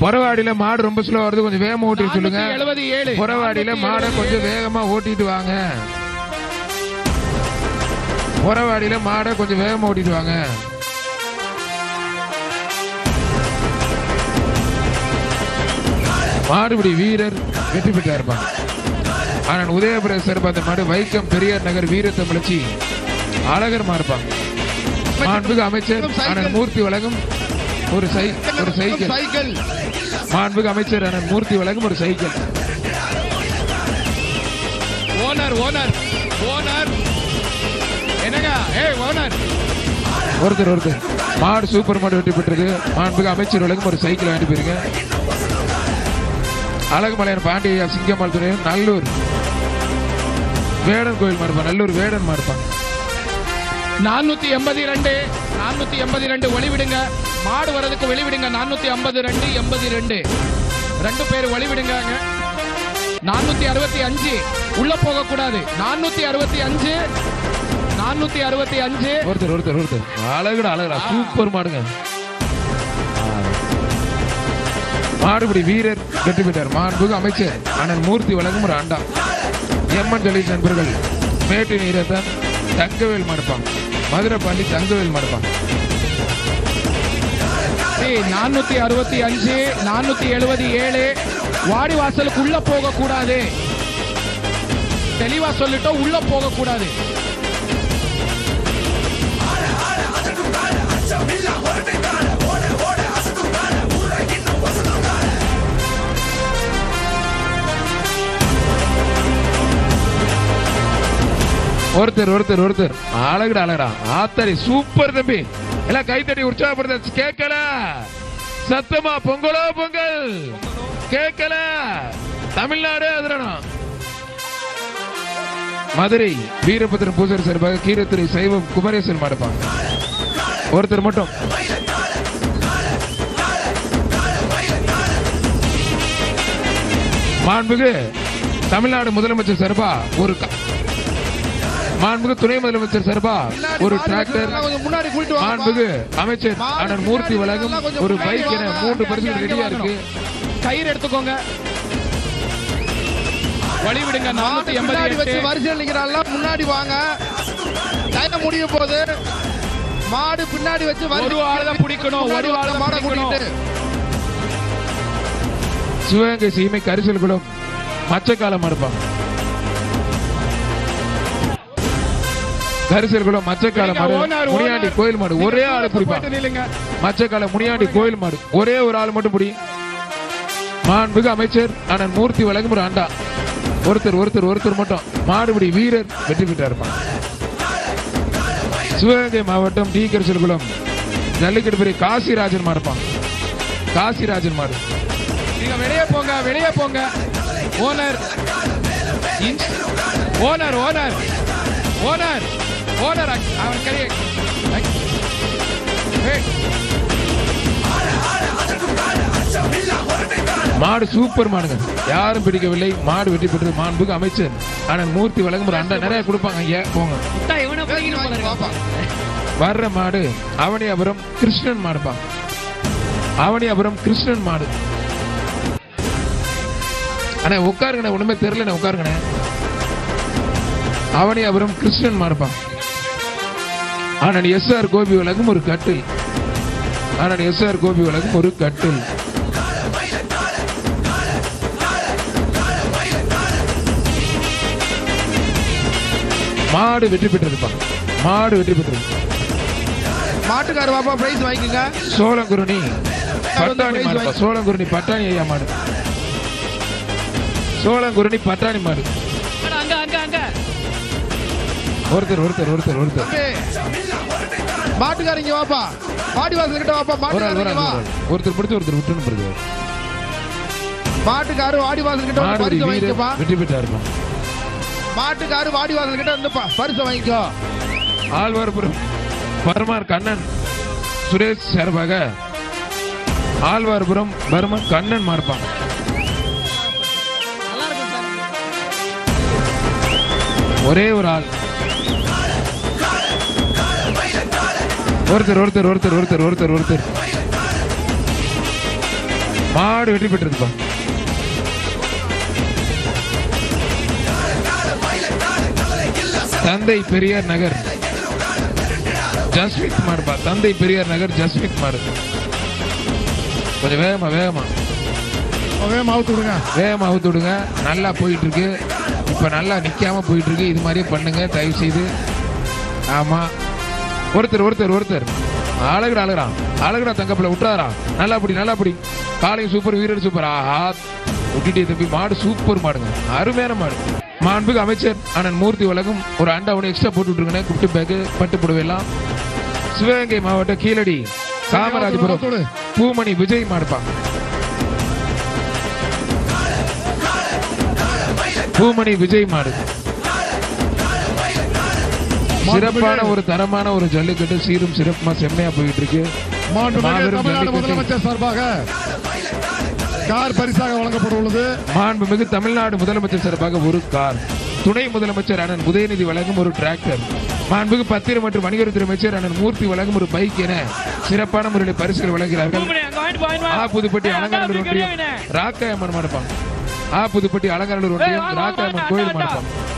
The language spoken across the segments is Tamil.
புறவாடியில மாடு ரொம்ப ஸ்லோ வருது. கொஞ்சம் வேகமா ஓட்டி சொல்லுங்க. எழுபது ஏழு. புறவாடியில மாடை கொஞ்சம் வேகமா ஓட்டிட்டு வாங்க. புறவாடியில மாடை கொஞ்சம் வேகமா ஓட்டிட்டு வாங்க. மாடுபிடி வீரர் வெற்றி பெற்றார் இருப்பாங்க ஆனால் உதயபுர சிறப்பு அந்த மாடு வைக்கம் பெரியார் நகர் வீரத்தமிழச்சி அழகர் மாறுப்பாங்க மாண்புக்கு அமைச்சர் அண்ணன் மூர்த்தி வழங்கும் ஒரு சை ஒரு சைக்கிள். சைக்கிள். மாண்புக்கு அமைச்சர் அண்ணன் மூர்த்தி வழங்கும் ஒரு சைக்கிள். Owner owner owner. என்னங்க? ஏய் ஓனர். ஒருத்தர் ஒருத்தர். மாடு சூப்பர் மாடு வெற்றி பெற்றது மாண்புக்கு அமைச்சர் வழங்கும் ஒரு சைக்கிள் வாங்கிட்டு போயிருங்க. அழகுமலையன் பாண்டியா சிங்கம்மாள் துணை நல்லூர். வேடன் கோயில் மாடுப்பான் நல்லூர் வேடன் மாடுப்பான் நானூத்தி எண்பது ரெண்டு நானூத்தி எண்பது ரெண்டு ஒளிவிடுங்க. மாடு வரதுக்கு வெளிவிடுங்க. நானூத்தி ஐம்பது ரெண்டு எண்பது ரெண்டு. ரெண்டு பேர் ஒளிவிடுங்க நானூத்தி அறுபத்தி அஞ்சு. உள்ள போக கூடாது நானூத்தி அறுபத்தி அஞ்சு. நானூத்தி அறுபத்தி அஞ்சு. ஒருத்தர் ஒருத்தர் ஒருத்தர். அழகுடா அழகுடா. சூப்பர் மாடுங்க. மாடுபிடி வீரர் வெற்றி பெற்றார். மாண்புக்கு அமைச்சர் அண்ணன் மூர்த்தி வழங்கும் ஒரு அண்டா எம்என் ஜெலிஸ் நண்பர்கள் மேட்டு நீரத்தன் தங்கவேல் மடுப்பான் மதுரை பாண்டி தங்கவேல் மடுப்பான் நானூத்தி அறுபத்தி அஞ்சு நானூத்தி எழுபது ஏழு. வாடி வாசலுக்கு உள்ள போக கூடாது தெளிவா சொல்லிட்டோம் உள்ள போக கூடாது ஒருத்தர் ஒருத்தர் ஒருத்தர். அழகுடா அழகுடா. ஆத்தரி சூப்பர் தம்பி. எல்லாம் கைத்தட்டி உற்சாகப்படுத்த கேட்கல. சத்தமா பொங்கலோ பொங்கல். கேட்கல. தமிழ்நாடு அதிரணும். மதுரை வீரபத்திரன் பூசர் சார்பாக கீரத்துறை சைவம் குமரேசன் மாடுப்பாங்க. ஒருத்தர் மட்டும். மாண்புகு தமிழ்நாடு முதலமைச்சர் சார்பா ஒரு மாண்புகு துணை முதலமைச்சர் சார்பா ஒரு டிராக்டர் மாண்புகு அமைச்சர் அண்ணன் மூர்த்தி வழங்கும் ஒரு பைக் என மூன்று பரிசுகள் ரெடியா இருக்கு. கயிறு எடுத்துக்கோங்க. வழி விடுங்க நானூத்தி எண்பது வச்சு எட்டு. வரிசையில் நிக்கிறான்ல முன்னாடி வாங்க. டைம் முடிய போகுது. மாடு பின்னாடி வச்சு ஒரு ஆள் தான் பிடிக்கணும் ஒரு ஆள் மாடை கூட்டிட்டு. சிவகங்கை சீமை கரிசல் குளம் மச்சக்காலம் மறுப்பாங்க. கரிசல் குளம் மச்சக்காலம் மாடு முனியாண்டி. கோயில் மாடு ஒரே ஆளு நில்லுங்க. மச்சக்கால முனியாண்டி கோயில் மாடு ஒரே ஒரு ஆள் மட்டும் பிடி. மாண்புகு அமைச்சர் அண்ணன் மூர்த்தி வழங்கும் ஒரு அண்டா. ஒருத்தர் ஒருத்தர் ஒருத்தர் மட்டும். மாடுபிடி வீரர் வெற்றி பெற்றார். சிவகங்கை மாவட்டம் டி கரிசல்குளம் ஜல்லிக்கட்டு பெரிய காசிராஜன் மாடுப்பான் காசிராஜன் மாடு. நீங்க வெளியே போங்க வெளியே போங்க. Owner owner owner. Owner. Owner அவன் கை அக்- ஏய், மாடு சூப்பர் மாடுங்க. யாரும் பிடிக்கவில்லை. மாடு வெற்றி பெற்றது மாண்புக்கு அமைச்சர் அண்ணன் மூர்த்தி வழங்கும் அண்டா நிறைய கொடுப்பாங்க. ஐயா போங்க. வர்ற மாடு அவனியாபுரம் கிருஷ்ணன் மாடுப்பா. அவனியாபுரம் கிருஷ்ணன் மாடு. அண்ணா உட்காருங்கண்ணே. ஒண்ணுமே தெரியலண்ணே உட்காருங்கண்ணே. அவனியாபுரம் கிருஷ்ணன் மாடுப்பா. ஆனால் எஸ் ஆர் கோபி வழங்கும் ஒரு கட்டில். ஆனால் எஸ் ஆர் கோபி வழங்கும் ஒரு கட்டில். மாடு வெற்றி பெற்றிருப்பா மாடு வெற்றி பெற்றது மாட்டுக்கார பாப்பா பிரைஸ் வாங்கிக்கோங்க. சோளங்குருணி பட்டாணி மாடு. சோளங்குருணி பட்டாணி ஐயா மாடு. சோளங்குருணி பட்டாணி மாடு. அங்க அங்க அங்க. ஒருத்தர் ஒருத்தர் ஒருத்தர் ஒருத்தர். மாட்டுக்காரங்க வாப்பா. மாடி வாசல் கிட்ட வாப்பா மாட்டுக்காரங்க வா. ஒருத்தர் பிடிச்சு ஒருத்தர் விட்டுன்னு பிடிச்சு மாட்டுக்காரு வாடி வாசல் கிட்ட வந்து பரிசு வாங்கிக்கப்பா. வெற்றி பெற்றாருப்பா மாட்டுக்காரு வாடி வாசல் கிட்ட வந்து பரிசு வாங்கிக்கோ. ஆழ்வார்புரம் பர்மார் கண்ணன் சுரேஷ் சார்பாக. ஆழ்வார்புரம் பர்மன் கண்ணன் மாறுப்பாங்க ஒரே ஒரு ஆள். ஒருத்தர் ஒருத்தர் ஒருத்தர் ஒருத்தர் ஒருத்தர் ஒருத்தர். மாடு வெற்றி பெற்றிருப்பா தந்தை பெரியார் நகர். ஜஸ்விக் மாடுப்பா தந்தை பெரியார் நகர் ஜஸ்விக் மாடு கொஞ்சம் வேகமா வேகமா. அதே மாவுத்து விடுங்க. வேகமா அவுத்து விடுங்க. நல்லா போயிட்டு இருக்கு இப்ப நல்லா நிக்காம போயிட்டு இருக்கு இது மாதிரியே பண்ணுங்க தயவு செய்து ஆமா. ஒருத்தர் ஒருத்தர் ஒருத்தர். அழகுடா அழகுடா. அழகுடா தங்கப்பிள்ள விட்டாரா நல்லா அப்படி நல்லா அப்படி காலையும் சூப்பர் வீரர் சூப்பர் ஆஹா. விட்டுட்டே தம்பி மாடு சூப்பர் மாடுங்க. அருமையான மாடு. மாண்புக்கு அமைச்சர் அண்ணன் மூர்த்தி உலகம் ஒரு அண்டா ஒன்று எக்ஸ்ட்ரா போட்டு விட்டுருங்க குட்டி பேக்கு பட்டு புடவையெல்லாம் சிவகங்கை மாவட்டம் கீழடி காமராஜபுரம். பூமணி விஜய் மாடுப்பாங்க பூமணி விஜய் மாடு. சிறப்பான ஒரு தரமான ஒரு ஜல்லிக்கட்டு சீரும் சிறப்புமா செம்மையா போயிட்டு இருக்கு தமிழ்நாடு. முதலமைச்சர் சார்பாக கார் பரிசாக வழங்கப்பட உள்ளது. மாண்புமிகு தமிழ்நாடு முதலமைச்சர் சார்பாக ஒரு கார். துணை முதலமைச்சர் அண்ணன் உதயநிதி வழங்கும் ஒரு டிராக்டர். மாண்புமிகு பத்திரம் மற்றும் வணிகத்துறை அமைச்சர் அண்ணன் மூர்த்தி வழங்கும் ஒரு பைக் என சிறப்பான முறையில் பரிசுகள் வழங்குகிறார்கள். ஆ புதுப்பட்டி அலங்காநல்லூர் ஒன்றியம் ராக்காயம்மன் மாடுப்பாங்க ஆ புதுப்பட்டி அலங்காநல்லூர் ஒன்றியம் ராக்காயம்மன் கோயில் மாடுப்பாங்க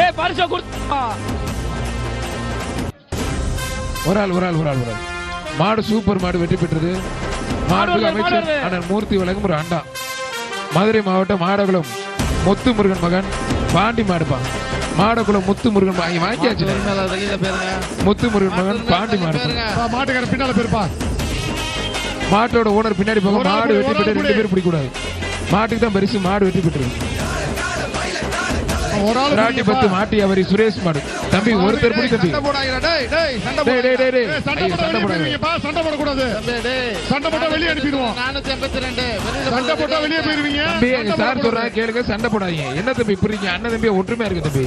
ஏ பரிசு கொடுத்தா ஒரு ஆள் ஒரு ஆள் ஒரு ஆள் ஒரு ஆள். மாடு சூப்பர் மாடு வெற்றி பெற்றது. அமைச்சர் மாடு வருது. அண்ணன் மூர்த்தி வழங்கும் ஒரு அண்டா. மதுரை மாவட்டம் மாடகுளம் முத்து முருகன் மகன் பாண்டி மாடுப்பான் மாடகுளம் முத்து முருகன் மகன். இங்க வாங்கியாச்சு. முத்து முருகன் மகன் பாண்டி பா, மாட்டுக்கார பின்னால போயிருப்பா. மாட்டோட ஓனர் பின்னாடி போக மாடு ஆள் பெற்று ரெண்டு. பேரும் பிடிக்கூடாது. மாட்டுக்கு தான் பரிசு மாடு வெற்றி பெற்றது. ஒரு ஆள் ராட்டி பத்து மாட்டி அவரி சுரேஷ் மாடு. தம்பி ஒருத்தர் பிடி தம்பி. சண்டை போடக்கூடாது. சண்டை போட்டா வெளியே அனுப்பிடுவோம். சண்டை போட்டா வெளியே போயிருவீங்க. சார். சொல்றாங்க கேளுங்க சண்டை போடாதீங்க. என்ன தம்பி புரியுங்க அண்ணன் தம்பி ஒற்றுமையா இருக்கு தம்பி.